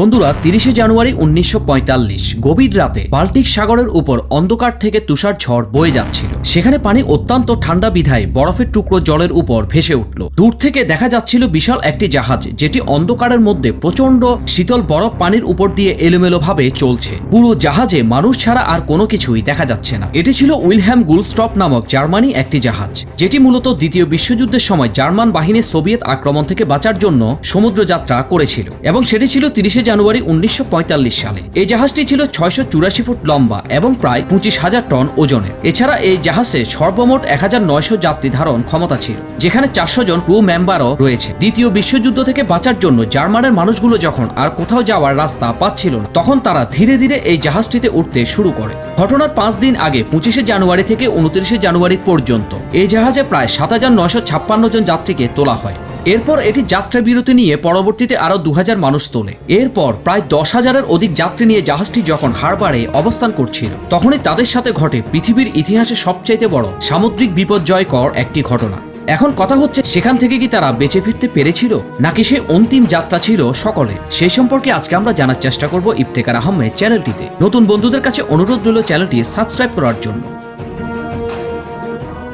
বন্ধুরা, তিরিশে জানুয়ারি উনিশশো পঁয়তাল্লিশ, গভীর রাতে বাল্টিক সাগরের উপর অন্ধকার থেকে তুষার ঝড় বয়ে যাচ্ছিল। সেখানে পানি অত্যন্ত ঠান্ডা বিধায় বরফের টুকরো জলের উপর ভেসে উঠল। দূর থেকে দেখা যাচ্ছিল বিশাল একটি জাহাজ, যেটি অন্ধকারের মধ্যে প্রচণ্ড শীতল বরফ পানির উপর দিয়ে এলোমেলোভাবে চলছে। পুরো জাহাজে মানুষ ছাড়া আর কোনো কিছুই দেখা যাচ্ছে না। এটি ছিল উইলহ্যাম গুলস্টপ নামক জার্মানি একটি জাহাজ, যেটি মূলত দ্বিতীয় বিশ্বযুদ্ধের সময় জার্মান বাহিনী সোভিয়েত আক্রমণ থেকে বাঁচার জন্য সমুদ্র যাত্রা করেছিল, এবং সেটি ছিল তিরিশে জানুয়ারি উনিশশো পঁয়তাল্লিশ সালে। এই জাহাজটি ছিল ছয়শো চুরাশি ফুট লম্বা এবং প্রায় পঁচিশ হাজার টন ওজনের। এছাড়া এই জাহাজে সর্বমোট এক হাজার নয়শো যাত্রী ধারণ ক্ষমতা ছিল, যেখানে চারশো জন ক্রু মেম্বারও রয়েছে। দ্বিতীয় বিশ্বযুদ্ধ থেকে বাঁচার জন্য জার্মানের মানুষগুলো যখন আর কোথাও যাওয়ার রাস্তা পাচ্ছিল না, তখন তারা ধীরে ধীরে এই জাহাজটিতে উঠতে শুরু করে। ঘটনার পাঁচ দিন আগে, পঁচিশে জানুয়ারি থেকে উনত্রিশে জানুয়ারি পর্যন্ত, এই জাহাজে প্রায় সাত হাজার নয়শো ছাপ্পান্ন জন যাত্রীকে তোলা হয়। এরপর এটি যাত্রা বিরতি নিয়ে পরবর্তীতে আরও দু হাজার মানুষ তোলে। এরপর প্রায় দশ হাজারের অধিক যাত্রী নিয়ে জাহাজটি যখন হারবারে অবস্থান করছিল, তখনই তাদের সাথে ঘটে পৃথিবীর ইতিহাসে সবচাইতে বড় সামুদ্রিক বিপর্যয়কর একটি ঘটনা। এখন কথা হচ্ছে, সেখান থেকে কি তারা বেঁচে ফিরতে পেরেছিল, নাকি সে অন্তিম যাত্রা ছিল সকলে? সেই সম্পর্কে আজকে আমরা জানার চেষ্টা করব ইফতেকার আহমেদ চ্যানেলটিতে। নতুন বন্ধুদের কাছে অনুরোধ রইল চ্যানেলটি সাবস্ক্রাইব করার জন্য।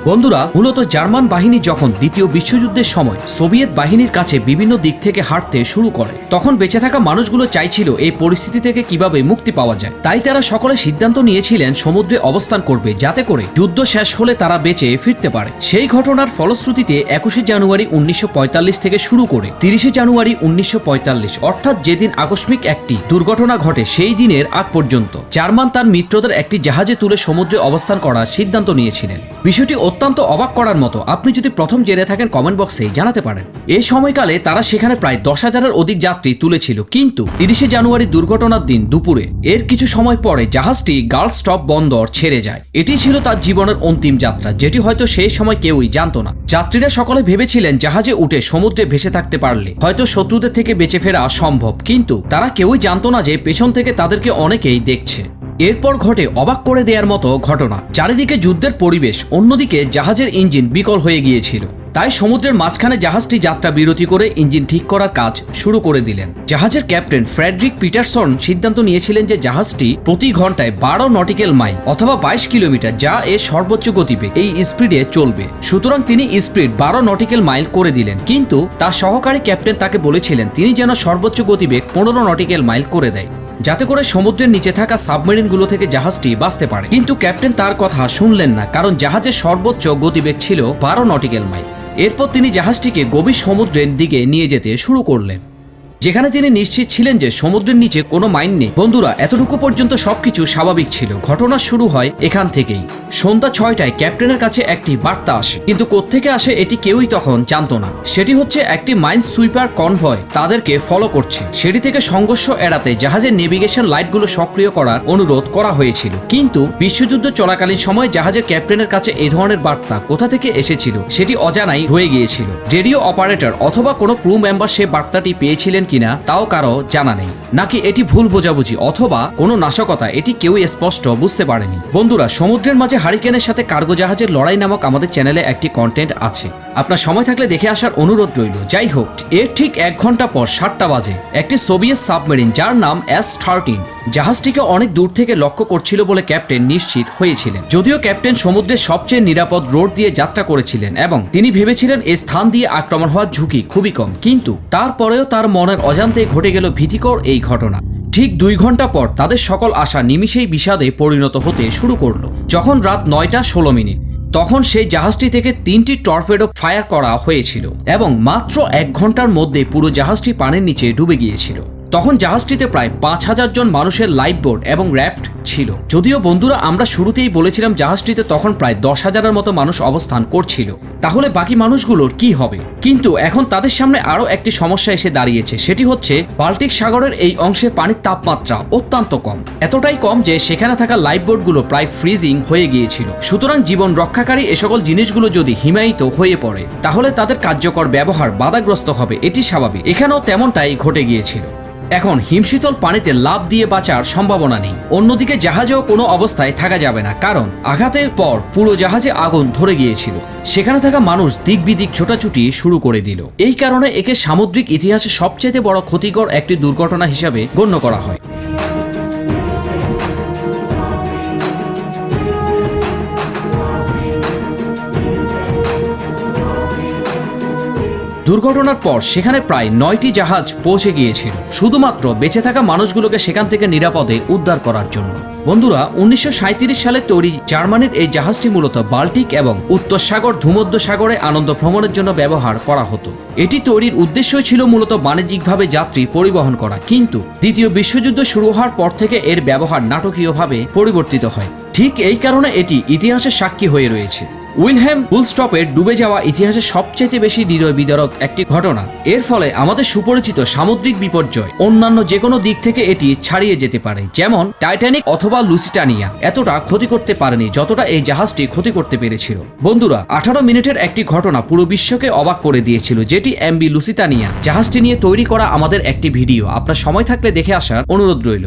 বন্ধুরা, মূলত জার্মান বাহিনী যখন দ্বিতীয় বিশ্বযুদ্ধের সময় সোভিয়েত বাহিনীর কাছে বিভিন্ন দিক থেকে হাঁটতে শুরু করে, তখন বেঁচে থাকা মানুষগুলো চাইছিল এই পরিস্থিতি থেকে কীভাবে মুক্তি পাওয়া যায়। তাই তারা সকলে সিদ্ধান্ত নিয়েছিলেন সমুদ্রে অবস্থান করবে, যাতে করে যুদ্ধ শেষ হলে তারা বেঁচে ফিরতে পারে। সেই ঘটনার ফলশ্রুতিতে একুশে জানুয়ারি উনিশশো পঁয়তাল্লিশ থেকে শুরু করে তিরিশে জানুয়ারি উনিশশো পঁয়তাল্লিশ, অর্থাৎ যেদিন আকস্মিক একটি দুর্ঘটনা ঘটে সেই দিনের আগ পর্যন্ত, জার্মান তার মিত্রদের একটি জাহাজে তুলে সমুদ্রে অবস্থান করার সিদ্ধান্ত নিয়েছিলেন। বিষয়টি অত্যন্ত অবাক করার মতো। আপনি যদি প্রথম জেনে থাকেন কমেন্ট বক্সে জানাতে পারেন। এই সময়কালে তারা সেখানে প্রায় দশ হাজারের অধিক যাত্রী তুলেছিল। কিন্তু তিরিশে জানুয়ারি দুর্ঘটনার দিন দুপুরে, এর কিছু সময় পরে জাহাজটি গার্লস স্টপ বন্দর ছেড়ে যায়। এটি ছিল তার জীবনের অন্তিম যাত্রা, যেটি হয়তো সেই সময় কেউই জানত না। যাত্রীরা সকলে ভেবেছিলেন জাহাজে উঠে সমুদ্রে ভেসে থাকতে পারলে হয়তো শত্রুদের থেকে বেঁচে ফেরা সম্ভব। কিন্তু তারা কেউই জানতো না যে পেছন থেকে তাদেরকে অনেকেই দেখছে। এরপর ঘটে অবাক করে দেওয়ার মতো ঘটনা। চারিদিকে যুদ্ধের পরিবেশ, অন্যদিকে জাহাজের ইঞ্জিন বিকল হয়ে গিয়েছিল। তাই সমুদ্রের মাঝখানে জাহাজটি যাত্রা বিরতি করে ইঞ্জিন ঠিক করার কাজ শুরু করে দিলেন। জাহাজের ক্যাপ্টেন ফ্রেডরিক পিটারসন সিদ্ধান্ত নিয়েছিলেন যে জাহাজটি প্রতি ঘন্টায় বারো নটিক্যাল মাইল অথবা বাইশ কিলোমিটার, যা এর সর্বোচ্চ গতিবে এই স্পিডে চলবে। সুতরাং তিনি স্পিড বারো নটিক্যাল মাইল করে দিলেন। কিন্তু তার সহকারী ক্যাপ্টেন তাকে বলেছিলেন, তিনি যেন সর্বোচ্চ গতিবেগ পনেরো নটিক্যাল মাইল করে দেয়। যাতে করে সমুদ্রের নিচে থাকা সাবমেরিনগুলো থেকে জাহাজটি বাঁচতে পারে। কিন্তু ক্যাপ্টেন তার কথা শুনলেন না, কারণ জাহাজের সর্বোচ্চ গতিবেগ ছিল বারো নটিক্যাল মাইল। এরপর তিনি জাহাজটিকে গভীর সমুদ্রের দিকে নিয়ে যেতে শুরু করলেন। যেখানে তিনি নিশ্চিত ছিলেন যে সমুদ্রের নিচে কোনো মাইন নেই। বন্ধুরা, এতটুকু পর্যন্ত সবকিছু স্বাভাবিক ছিল। ঘটনা শুরু হয় এখান থেকেই। সন্ধ্যা ছয়টায় ক্যাপ্টেনের কাছে একটি বার্তা আসে। কিন্তু কোত্থেকে আসে এটি কেউই তখন জানতো না। সেটি হচ্ছে একটি মাইন সুইপার কনভয় তাদেরকে ফলো করছে। সেটি থেকে সংঘর্ষ এড়াতে জাহাজের নেভিগেশন লাইটগুলো সক্রিয় করার অনুরোধ করা হয়েছিল। কিন্তু বিশ্বযুদ্ধ চলাকালীন সময় জাহাজের ক্যাপ্টেনের কাছে এই ধরনের বার্তা কোথা থেকে এসেছিল, সেটি অজানাই রয়ে গিয়েছিল। রেডিও অপারেটর অথবা কোনো ক্রু মেম্বার সে বার্তাটি পেয়েছিলেন কিনা তাও কারও জানা নেই। নাকি এটি ভুল বোঝাবুঝি অথবা কোনো নাশকতা, এটি কেউ স্পষ্ট বুঝতে পারেনি। বন্ধুরা, সমুদ্রের মাঝে হারিকেনের সাথে কার্গো জাহাজের লড়াই নামক আমাদের চ্যানেলে একটি কন্টেন্ট আছে। আপনার সময় থাকলে দেখে আসার অনুরোধ রইল। যাই হোক, এর ঠিক এক ঘণ্টা পর সাতটা বাজে একটি সোভিয়েত সাবমেরিন যার নাম এস থার্টিন জাহাজটিকে অনেক দূর থেকে লক্ষ্য করছিল বলে ক্যাপ্টেন নিশ্চিত হয়েছিলেন। যদিও ক্যাপ্টেন সমুদ্রের সবচেয়ে নিরাপদ রোড দিয়ে যাত্রা করেছিলেন এবং তিনি ভেবেছিলেন এই স্থান দিয়ে আক্রমণ হওয়ার ঝুঁকি খুবই কম। কিন্তু তারপরেও তার মনের অজান্তে ঘটে গেল ভীতিকর এই ঘটনা। ঠিক দুই ঘণ্টা পর তাদের সকল আশা নিমিষেই বিষাদে পরিণত হতে শুরু করল। যখন রাত নয়টা ষোলো মিনিট তখন সেই জাহাজটি থেকে তিনটি টর্পেডো ফায়ার করা হয়েছিল এবং মাত্র এক ঘণ্টার মধ্যে পুরো জাহাজটি পানির নিচে ডুবে গিয়েছিল। তখন জাহাজটিতে প্রায় পাঁচ হাজার জন মানুষের লাইফ এবং র্যাফট ছিল। যদিও বন্ধুরা, আমরা শুরুতেই বলেছিলাম জাহাজটিতে তখন প্রায় দশ হাজারের মতো মানুষ অবস্থান করছিল। তাহলে বাকি মানুষগুলোর কি হবে? কিন্তু এখন তাদের সামনে আরও একটি সমস্যা এসে দাঁড়িয়েছে। সেটি হচ্ছে, বাল্টিক সাগরের এই অংশে পানির তাপমাত্রা অত্যন্ত কম। এতটাই কম যে সেখানে থাকা লাইফ প্রায় ফ্রিজিং হয়ে গিয়েছিল। সুতরাং জীবন রক্ষাকারী এ সকল জিনিসগুলো যদি হিমায়িত হয়ে পড়ে, তাহলে তাদের কার্যকর ব্যবহার বাধাগ্রস্ত হবে। এটি স্বাভাবিক। এখানেও তেমনটাই ঘটে গিয়েছিল। এখন হিমশীতল পানিতে লাভ দিয়ে বাঁচার সম্ভাবনা নেই। অন্যদিকে জাহাজেও কোনো অবস্থায় থাকা যাবে না, কারণ আঘাতের পর পুরো জাহাজে আগুন ধরে গিয়েছিল। সেখানে থাকা মানুষ দিকবিদিক ছোটাছুটি শুরু করে দিল। এই কারণে একে সামুদ্রিক ইতিহাসে সবচেয়ে বড় ক্ষতিকর একটি দুর্ঘটনা হিসাবে গণ্য করা হয়। দুর্ঘটনার পর সেখানে প্রায় নয়টি জাহাজ পৌঁছে গিয়েছিল। শুধুমাত্র বেঁচে থাকা মানুষগুলোকে সেখান থেকে নিরাপদে উদ্ধার করার জন্য। বন্ধুরা, উনিশশো সাঁইত্রিশ সালে তৈরি জার্মানির এই জাহাজটি মূলত বাল্টিক এবং উত্তর সাগর, ভূমধ্য সাগরে আনন্দ ভ্রমণের জন্য ব্যবহার করা হতো। এটি তৈরির উদ্দেশ্য ছিল মূলত বাণিজ্যিকভাবে যাত্রী পরিবহন করা। কিন্তু দ্বিতীয় বিশ্বযুদ্ধ শুরু হওয়ার পর থেকে এর ব্যবহার নাটকীয়ভাবে পরিবর্তিত হয়। ঠিক এই কারণে এটি ইতিহাসের সাক্ষী হয়ে রয়েছে। উইলহ্যাম বুলস্টপের ডুবে যাওয়া ইতিহাসের সবচেয়ে বেশি হৃদয় বিদারক একটি ঘটনা। এর ফলে আমাদের সুপরিচিত সামুদ্রিক বিপর্যয় অন্যান্য যে কোনো দিক থেকে এটি ছাড়িয়ে যেতে পারে, যেমন টাইটানিক অথবা লুসিটানিয়া। এতটা ক্ষতি করতে পারেনি যতটা এই জাহাজটি ক্ষতি করতে পেরেছিল। বন্ধুরা, আঠারো মিনিটের একটি ঘটনা পুরো বিশ্বকে অবাক করে দিয়েছিল, যেটি এমবি লুসিতানিয়া জাহাজটি নিয়ে তৈরি করা আমাদের একটি ভিডিও। আপনার সময় থাকলে দেখে আসার অনুরোধ রইল।